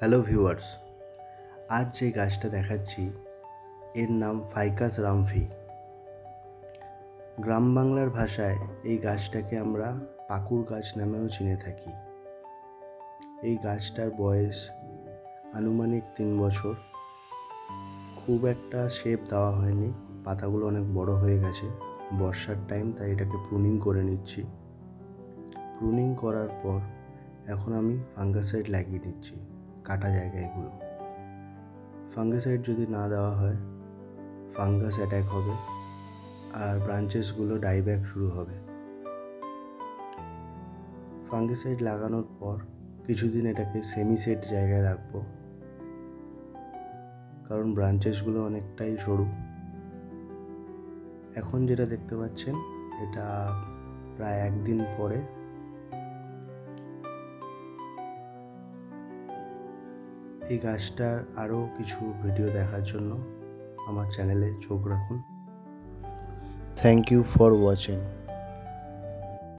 Hello viewers, আজ যে গাছটা দেখাচ্ছি, এর নাম ফাইকাস রামফি। গ্রাম বাংলার ভাষায় এই গাছটাকে আমরা পাকুর গাছ নামেও চিনে থাকি। এই গাছটার বয়স আনুমানিক তিন বছর। খুব একটা শেপ দেওয়া হয়নি, পাতাগুলো অনেক বড় হয়ে গেছে। বর্ষার টাইম তাই এটাকে প্রুনিং করে নিচ্ছি। প্রুনিং করার পর এখন আমি ফাঙ্গাসাইড লাগিয়ে দিচ্ছি। কাটা জায়গা এগুলো। ফাঙ্গাসাইড যদি না দেওয়া হয়, ফাঙ্গাস অ্যাটাক হবে আর ব্রাঞ্চেসগুলো ডাইব্যাক শুরু হবে। ফাঙ্গিসাইড লাগানোর পর কিছুদিন এটাকে সেমি সেট জায়গায় রাখব। কারণ ব্রাঞ্চেসগুলো অনেকটাই সরু। এখন যেটা দেখতে পাচ্ছেন, এটা প্রায় একদিন পরে এই গাছটার আরও কিছু ভিডিও দেখার জন্য আমার চ্যানেলে চোখ রাখুন। Thank you for watching